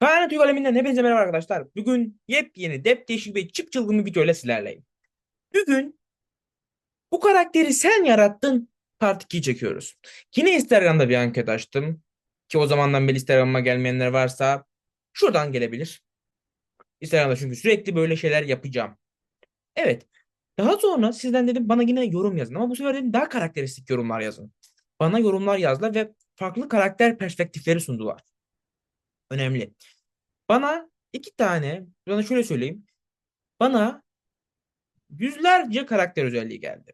Kaan Türk Aleminden hepinize merhaba arkadaşlar. Bugün yepyeni, dep değişik ve çıp çılgın bir videoyla sizlerleyim. Bugün bu karakteri sen yarattın part 2'yi çekiyoruz. Yine Instagram'da bir anket açtım. Ki o zamandan beri Instagram'a gelmeyenler varsa şuradan gelebilir. Instagram'da çünkü sürekli böyle şeyler yapacağım. Evet. Daha sonra sizden dedim bana yine yorum yazın. Ama bu sefer dedim daha karakteristik yorumlar yazın. Bana yorumlar yazdılar ve farklı karakter perspektifleri sundular. Önemli. Bana iki tane, bana şöyle söyleyeyim. Bana yüzlerce karakter özelliği geldi.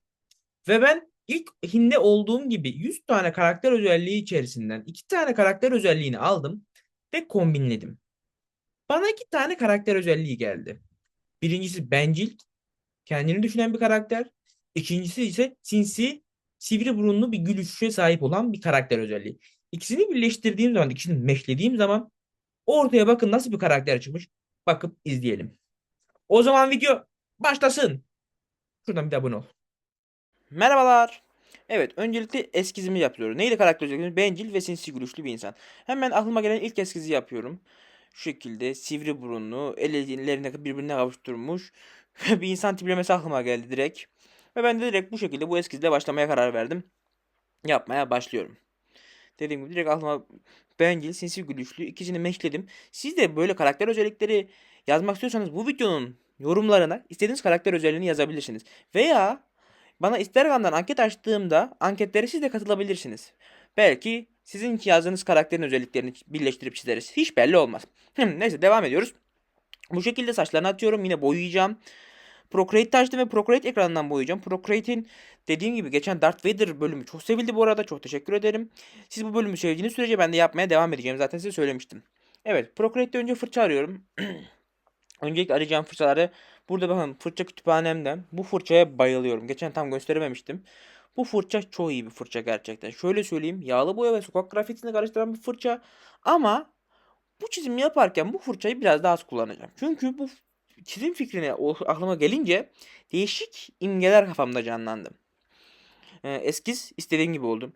Ve ben ilk hinde olduğum gibi 100 tane karakter özelliği içerisinden iki tane karakter özelliğini aldım ve kombinledim. Bana iki tane karakter özelliği geldi. Birincisi bencil, kendini düşünen bir karakter. İkincisi ise sinsi, sivri burunlu bir gülüşe sahip olan bir karakter özelliği. İkisini birleştirdiğim zaman, ikisini meşlediğim zaman ortaya bakın nasıl bir karakter çıkmış. Bakıp izleyelim. O zaman video başlasın. Şuradan bir de abone ol. Merhabalar. Evet, öncelikle eskizimi yapıyorum. Neydi karakter özelliklerimiz? Bencil ve sinsi gülüşlü bir insan. Hemen aklıma gelen ilk eskizi yapıyorum. Şu şekilde sivri burunlu, ellerini birbirine kavuşturmuş bir insan tiplemesi aklıma geldi direkt. Ve ben de direkt bu şekilde bu eskizle başlamaya karar verdim. Yapmaya başlıyorum. Dediğim gibi direkt aklıma bencil, sinsi gülüşlü ikisini meşledim. Siz de böyle karakter özellikleri yazmak istiyorsanız bu videonun yorumlarına istediğiniz karakter özelliğini yazabilirsiniz. Veya bana Instagram'dan anket açtığımda anketlere siz de katılabilirsiniz. Belki sizin yazdığınız karakterin özelliklerini birleştirip çizeriz. Hiç belli olmaz. Neyse devam ediyoruz. Bu şekilde saçlarını atıyorum. Yine boyayacağım. Procreate açtım ve Procreate ekranından boyayacağım. Procreate'in dediğim gibi geçen Darth Vader bölümü çok sevildi bu arada. Çok teşekkür ederim. Siz bu bölümü sevdiğiniz sürece ben de yapmaya devam edeceğim. Zaten size söylemiştim. Evet Procreate'de önce fırça arıyorum. Öncelikle arayacağım fırçaları burada bakın fırça kütüphanemden bu fırçaya bayılıyorum. Geçen tam gösterememiştim. Bu fırça çok iyi bir fırça gerçekten. Şöyle söyleyeyim yağlı boya ve sokak grafitini karıştıran bir fırça. Ama bu çizim yaparken bu fırçayı biraz daha az kullanacağım. Çünkü bu çizim fikrine aklıma gelince değişik imgeler kafamda canlandı. Ee, eskiz istediğim gibi oldu.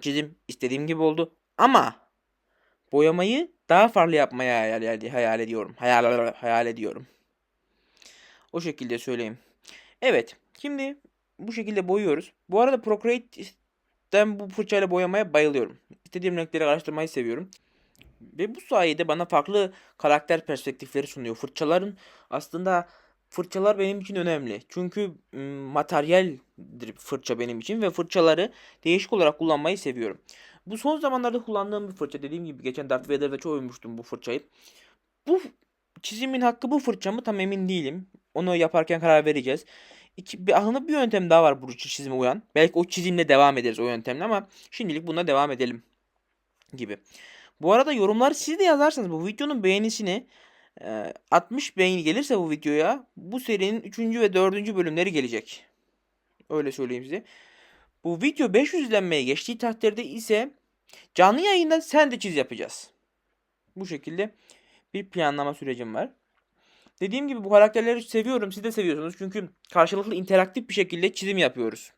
Çizim istediğim gibi oldu. Ama boyamayı daha farklı yapmaya hayal, hayal ediyorum. Hayal, hayal ediyorum. O şekilde söyleyeyim. Evet. Şimdi bu şekilde boyuyoruz. Bu arada Procreate'den bu fırçayla boyamaya bayılıyorum. İstediğim renkleri araştırmayı seviyorum. Ve bu sayede bana farklı karakter perspektifleri sunuyor. Fırçaların aslında fırçalar benim için önemli. Çünkü materyaldir fırça benim için ve fırçaları değişik olarak kullanmayı seviyorum. Bu son zamanlarda kullandığım bir fırça. Dediğim gibi geçen Darth Vader'da çok övmüştüm bu fırçayı. Bu çizimin hakkı bu fırça mı tam emin değilim. Onu yaparken karar vereceğiz. İki, bir, aklımda bir yöntem daha var bu çizime uyan. Belki o çizimle devam ederiz o yöntemle ama şimdilik buna devam edelim gibi. Bu arada yorumlar siz de yazarsanız bu videonun beğenisini 60 beğeni gelirse bu videoya bu serinin 3. ve 4. bölümleri gelecek. Öyle söyleyeyim size. Bu video 500 izlenmeye geçtiği takdirde ise canlı yayında sen de çiz yapacağız. Bu şekilde bir planlama sürecim var. Dediğim gibi bu karakterleri seviyorum. Siz de seviyorsunuz. Çünkü karşılıklı interaktif bir şekilde çizim yapıyoruz.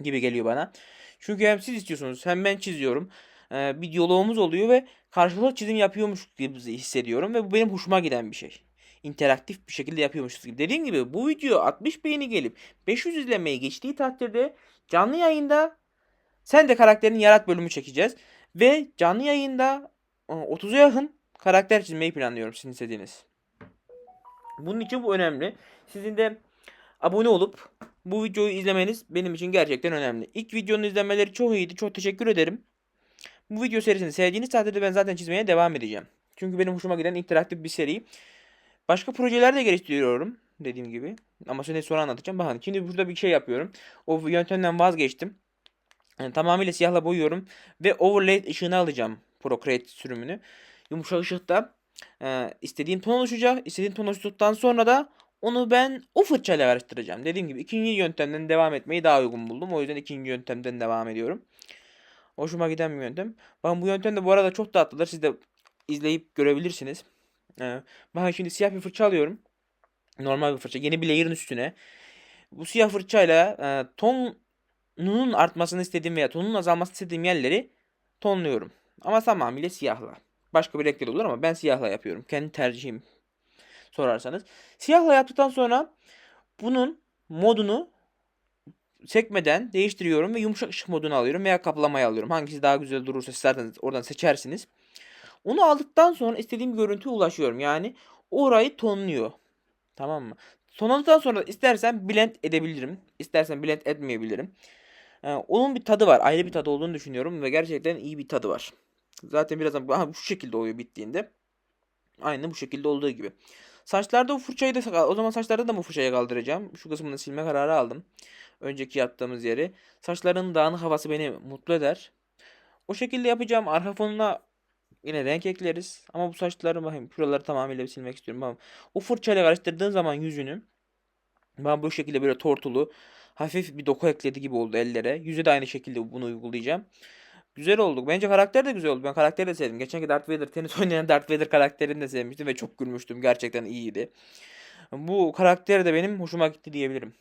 Gibi geliyor bana. Çünkü hem siz istiyorsunuz hem ben çiziyorum. Ee, bir diyalogumuz oluyor ve karşılıklı çizim yapıyormuş gibi hissediyorum. Ve bu benim hoşuma giden bir şey. İnteraktif bir şekilde yapıyormuşuz gibi. Dediğim gibi bu video 60 beğeni gelip 500 izlenmeye geçtiği takdirde canlı yayında sen de karakterini yarat bölümü çekeceğiz. Ve canlı yayında 30'a yakın karakter çizmeyi planlıyorum sizin istediğiniz. Bunun için bu önemli. Sizin de abone olup bu videoyu izlemeniz benim için gerçekten önemli. İlk videonun izlenmeleri çok iyiydi. Çok teşekkür ederim. Bu video serisini sevdiğiniz takdirde ben zaten çizmeye devam edeceğim. Çünkü benim hoşuma giden interaktif bir seri. Başka projeler de geliştiriyorum dediğim gibi. Ama size sonra anlatacağım. Bakın şimdi burada bir şey yapıyorum. O yöntemden vazgeçtim. Yani tamamıyla siyahla boyuyorum. Ve overlay ışığını alacağım. Procreate sürümünü. Yumuşak ışıkta e, istediğim ton oluşacak. İstediğim ton oluştuktan sonra da onu ben o fırçayla karıştıracağım. Dediğim gibi ikinci yöntemden devam etmeyi daha uygun buldum. O yüzden ikinci yöntemden devam ediyorum. Hoşuma giden bir yöntem. Bakın bu yöntem de bu arada çok tatlıdır. Siz de izleyip görebilirsiniz. Ee, bakın şimdi siyah bir fırça alıyorum. Normal bir fırça. Yeni bir layer'ın üstüne. Bu siyah fırçayla e, tonunun artmasını istediğim veya tonun azalmasını istediğim yerleri tonluyorum. Ama tamamıyla siyahla. başka bir renkte de olur ama ben siyahla yapıyorum. Kendi tercihim sorarsanız. Siyahla yaptıktan sonra bunun modunu sekmeden değiştiriyorum ve yumuşak ışık modunu alıyorum veya kaplamayı alıyorum. Hangisi daha güzel durursa siz zaten oradan seçersiniz. Onu aldıktan sonra istediğim görüntüye ulaşıyorum. Yani orayı tonluyor. Tamam mı? Tonladıktan sonra istersen blend edebilirim. İstersen blend etmeyebilirim. Ee, onun bir tadı var. Ayrı bir tadı olduğunu düşünüyorum ve gerçekten iyi bir tadı var. Zaten birazdan aha, şu şekilde oluyor bittiğinde. Aynı bu şekilde olduğu gibi. Saçlarda bu fırçayı da o zaman saçlarda da bu fırçayı kaldıracağım. Şu kısmını silme kararı aldım. Önceki yaptığımız yeri. Saçların dağınık havası beni mutlu eder. O şekilde yapacağım. Arka fonuna yine renk ekleriz. Ama bu saçları bakayım. Şuraları tamamıyla silmek istiyorum. Ama o fırçayla karıştırdığın zaman yüzünü ben bu şekilde böyle tortulu hafif bir doku ekledi gibi oldu ellere. Yüze de aynı şekilde bunu uygulayacağım. Güzel oldu. Bence karakter de güzel oldu. Ben karakteri de sevdim. Geçenki Darth Vader, tenis oynayan Darth Vader karakterini de sevmiştim ve çok gülmüştüm. Gerçekten iyiydi. Bu karakter de benim hoşuma gitti diyebilirim.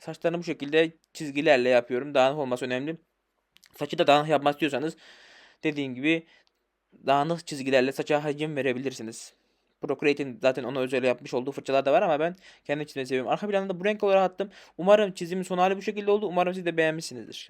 Saçlarını bu şekilde çizgilerle yapıyorum. Dağınık olması önemli. Saçı da dağınık yapmak istiyorsanız dediğim gibi dağınık çizgilerle saça hacim verebilirsiniz. Procreate'in zaten ona özel yapmış olduğu fırçalar da var ama ben kendi çizmeyi seviyorum. Arka planında bu renk olarak attım. Umarım çizimin son hali bu şekilde oldu. Umarım siz de beğenmişsinizdir.